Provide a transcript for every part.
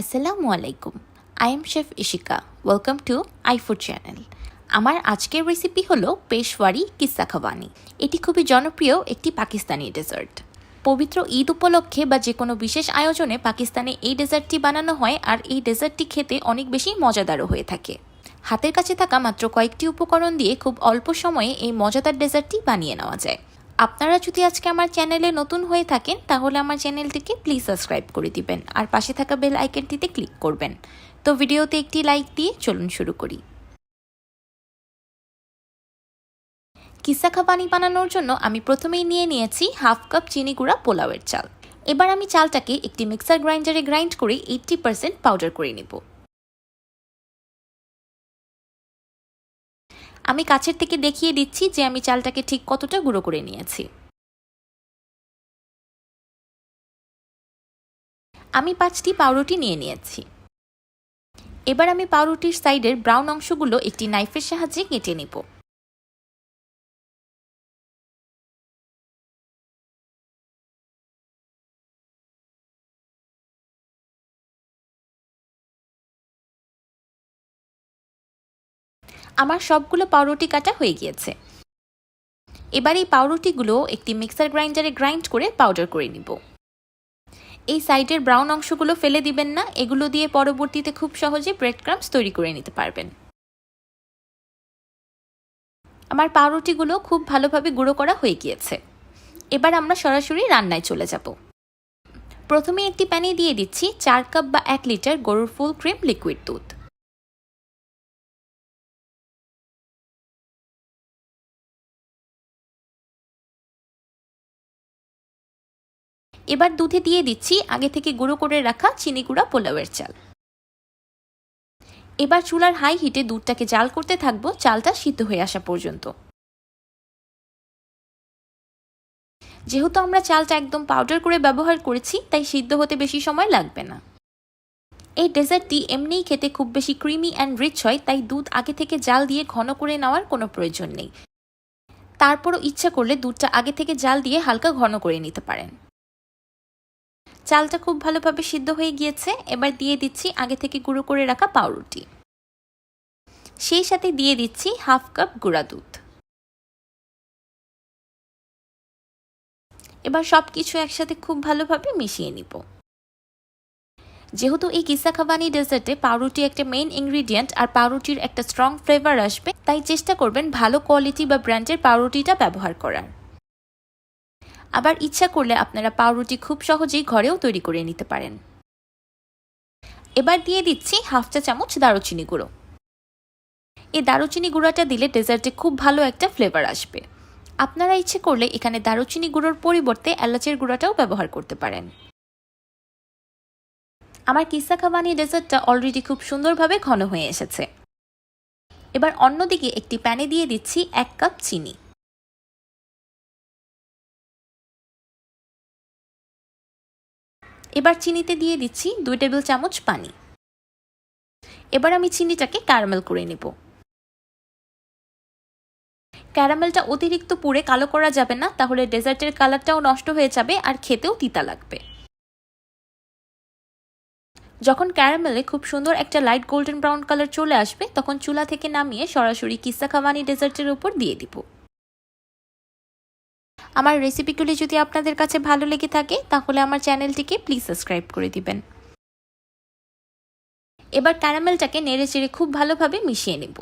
আসসালামু আলাইকুম I am chef Ishika welcome to iFood channel আমার আজকের রেসিপি হলো পেশওয়ারি কিস্সা খাবানি এটি খুবই জনপ্রিয় একটি পাকিস্তানি ডেজার্ট পবিত্র ঈদ উপলক্ষে বা যে কোনো বিশেষ আয়োজনে পাকিস্তানে এই ডেজার্টটি বানানো হয় আর এই ডেজার্টটি খেতে অনেক বেশি মজাদারও হয়ে থাকে। হাতের কাছে থাকা মাত্র কয়েকটি উপকরণ দিয়ে খুব অল্প সময়ে এই মজাদার ডেজার্টটি বানিয়ে নেওয়া যায়। আপনারা যদি আজকে আমার চ্যানেলে নতুন হয়ে থাকেন, তাহলে আমার চ্যানেলটিকে প্লিজ সাবস্ক্রাইব করে দিবেন আর পাশে থাকা বেল আইকনটিতে ক্লিক করবেন। তো ভিডিওতে একটি লাইক দিয়ে চলুন শুরু করি। কিসা খাবানি বানানোর জন্য আমি প্রথমেই নিয়ে নিয়েছি হাফ কাপ চিনি গুঁড়া পোলাওয়ের চাল। এবার আমি চালটাকে একটি মিক্সার গ্রাইন্ডারে গ্রাইন্ড করে এইটটি পাউডার করে নেব। আমি কাছের থেকে দেখিয়ে দিচ্ছি যে আমি চালটাকে ঠিক কতটা গুঁড়ো করে নিয়েছি। আমি পাঁচটি পাউরুটি নিয়ে নিয়েছি। এবার আমি পাউরুটির সাইডের ব্রাউন অংশগুলো একটি নাইফের সাহায্যে কেটে নেব। আমার সবগুলো পাউরুটি কাটা হয়ে গিয়েছে। এবার এই পাউরুটিগুলো একটি মিক্সার গ্রাইন্ডারে গ্রাইন্ড করে পাউডার করে নিব। এই সাইডের ব্রাউন অংশগুলো ফেলে দিবেন না, এগুলো দিয়ে পরবর্তীতে খুব সহজে ব্রেড ক্রামস তৈরি করে নিতে পারবেন। আমার পাউরুটিগুলো খুব ভালোভাবে গুঁড়ো করা হয়ে গিয়েছে। এবার আমরা সরাসরি রান্নায় চলে যাব। প্রথমে একটি প্যানে দিয়ে দিচ্ছি চার কাপ বা এক লিটার গরুর ফুল ক্রিম লিকুইড দুধ। এবার দুধে দিয়ে দিচ্ছি আগে থেকে গুঁড়ো করে রাখা চিনি গুঁড়া পোলাওয়ের চাল। এবার চুলার হাই হিটে দুধটাকে জাল করতে থাকব, চালটা সিদ্ধ হয়ে আসা পর্যন্ত। যেহেতু আমরা চালটা একদম পাউডার করে ব্যবহার করেছি, তাই সিদ্ধ হতে বেশি সময় লাগবে না। এই ডেজার্টটি এমনিই খেতে খুব বেশি ক্রিমি অ্যান্ড রিচ হয়, তাই দুধ আগে থেকে জাল দিয়ে ঘন করে নেওয়ার কোনো প্রয়োজন নেই। তারপরও ইচ্ছা করলে দুধটা আগে থেকে জাল দিয়ে হালকা ঘন করে নিতে পারেন। চালটা খুব ভালোভাবে সিদ্ধ হয়ে গিয়েছে। এবার দিয়ে দিচ্ছি আগে থেকে গুঁড়ো করে রাখা পাউরুটি। সেই সাথে দিয়ে দিচ্ছি হাফ কাপ গুঁড়া দুধ। এবার সব কিছু একসাথে খুব ভালোভাবে মিশিয়ে নিব। যেহেতু এই কিসা খাবানি ডেজার্টে পাউরুটি একটা মেইন ইনগ্রিডিয়েন্ট আর পাউরুটির একটা স্ট্রং ফ্লেভার আসবে, তাই চেষ্টা করবেন ভালো কোয়ালিটি বা ব্র্যান্ডের পাউরুটিটা ব্যবহার করার। আবার ইচ্ছা করলে আপনারা পাউরুটি খুব সহজেই ঘরেও তৈরি করে নিতে পারেন। এবার দিয়ে দিচ্ছি হাফ চা চামচ দারুচিনি গুঁড়ো। এই দারুচিনি গুঁড়োটা দিলে ডেজার্টে খুব ভালো একটা ফ্লেভার আসবে। আপনারা ইচ্ছে করলে এখানে দারুচিনি গুঁড়োর পরিবর্তে এলাচের গুঁড়োটাও ব্যবহার করতে পারেন। আমার কিসা খাবানি ডেজার্টটা অলরেডি খুব সুন্দরভাবে ঘন হয়ে এসেছে। এবার অন্যদিকে একটি প্যানে দিয়ে দিচ্ছি এক কাপ চিনি। এবার চিনিতে দিয়ে দিচ্ছি দুই টেবিল চামচ পানি। এবার আমি চিনিটাকে ক্যারামেল করে নেব। ক্যারামেলটা অতিরিক্ত পুড়ে কালো করা যাবে না, তাহলে ডেজার্টের কালারটাও নষ্ট হয়ে যাবে আর খেতেও তিতা লাগবে। যখন ক্যারামেলে খুব সুন্দর একটা লাইট গোল্ডেন ব্রাউন কালার চলে আসবে, তখন চুলা থেকে নামিয়ে সরাসরি কিস্সা খাওয়ানি ডেজার্টের উপর দিয়ে দিব। আমার রেসিপিগুলি যদি আপনাদের কাছে ভালো লেগে থাকে, তাহলে আমার চ্যানেলটিকে প্লিজ সাবস্ক্রাইব করে দিবেন। এবার ক্যারামেলটাকে নেড়ে চেড়ে খুব ভালোভাবে মিশিয়ে নেব।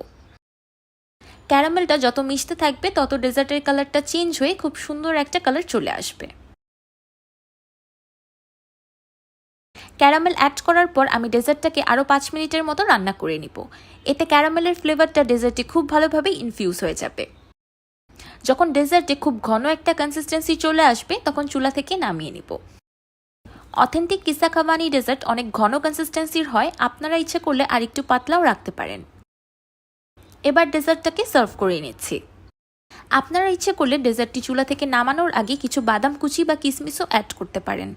ক্যারামেলটা যত মিশতে থাকবে, তত ডেজার্টের কালারটা চেঞ্জ হয়ে খুব সুন্দর একটা কালার চলে আসবে। ক্যারামেল অ্যাড করার পর আমি ডেজার্টটাকে আরও পাঁচ মিনিটের মতো রান্না করে নিব। এতে ক্যারামেলের ফ্লেভারটা ডেজার্টে খুব ভালোভাবে ইনফিউজ হয়ে যাবে। যখন ডেজার্টে খুব ঘন একটা কনসিস্টেন্সি চলে আসবে, তখন চুলা থেকে নামিয়ে নিব। অথেন্টিক কিসা খাবানি ডেজার্ট অনেক ঘন কনসিস্টেন্সির হয়, আপনারা ইচ্ছে করলে আর একটু পাতলাও রাখতে পারেন। এবার ডেজার্টটাকে সার্ভ করে নিচ্ছি। আপনারা ইচ্ছে করলে ডেজার্টটি চুলা থেকে নামানোর আগে কিছু বাদাম কুচি বা কিসমিসও অ্যাড করতে পারেন।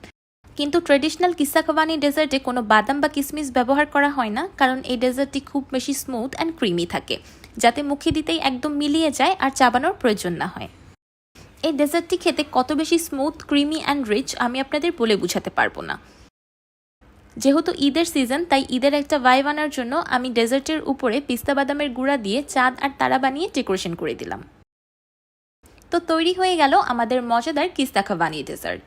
কিন্তু ট্রেডিশনাল কিসা খাবানি ডেজার্টে কোনো বাদাম বা কিসমিস ব্যবহার করা হয় না, কারণ এই ডেজার্টটি খুব বেশি স্মুথ অ্যান্ড ক্রিমি থাকে। যাতে মুখে দিতেই একদম মিলিয়ে যায় আর চাবানোর প্রয়োজন না হয়। এই ডেজার্টটি খেতে কত বেশি স্মুথ, ক্রিমি অ্যান্ড রিচ আমি আপনাদের বলে বুঝাতে পারব না। যেহেতু ঈদের সিজন, তাই ঈদের একটা ভাইব আনার জন্য আমি ডেজার্টের উপরে পিস্তা বাদামের গুঁড়া দিয়ে চাঁদ আর তারা বানিয়ে ডেকোরেশন করে দিলাম। তো তৈরি হয়ে গেল আমাদের মজাদার কিস্তা খাবানি ডেজার্ট।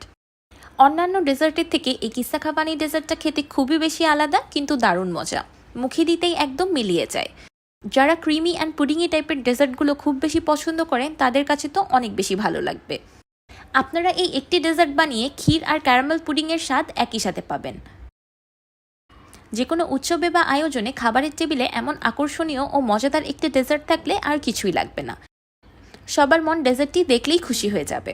অন্যান্য ডেজার্টের থেকে এই কিস্তা খাবানি ডেজার্টটা খেতে খুবই বেশি আলাদা, কিন্তু দারুণ মজা। মুখে দিতেই একদম মিলিয়ে যায়। যারা ক্রিমি অ্যান্ড পুডিংই টাইপের ডেজার্টগুলো খুব বেশি পছন্দ করেন, তাদের কাছে তো অনেক বেশি ভালো লাগবে। আপনারা এই একটি ডেজার্ট বানিয়ে ক্ষীর আর ক্যারামেল পুডিংয়ের স্বাদ একই সাথে পাবেন। যে কোনো উৎসবে বা আয়োজনে খাবারের টেবিলে এমন আকর্ষণীয় ও মজাদার একটি ডেজার্ট থাকলে আর কিছুই লাগবে না। সবার মন ডেজার্টটি দেখলেই খুশি হয়ে যাবে।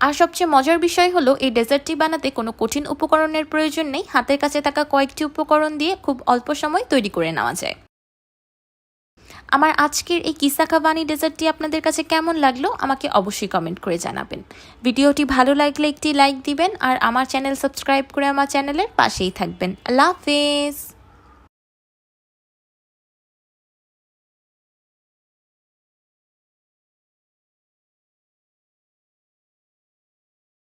আর সবচেয়ে মজার বিষয় হলো, এই ডেজার্টটি বানাতে কোনো কঠিন উপকরণের প্রয়োজন নেই। হাতের কাছে থাকা কয়েকটি উপকরণ দিয়ে খুব অল্প সময় তৈরি করে নেওয়া যায়। আমার আজকের এই কিসাকাবানি ডেজার্টটি আপনাদের কাছে কেমন লাগল আমাকে অবশ্যই কমেন্ট করে জানাবেন। ভিডিওটি ভালো লাগলে একটি লাইক দিবেন আর আমার চ্যানেল সাবস্ক্রাইব করে আমার চ্যানেলের পাশেই থাকবেন। আল্লাহ হাফেজ।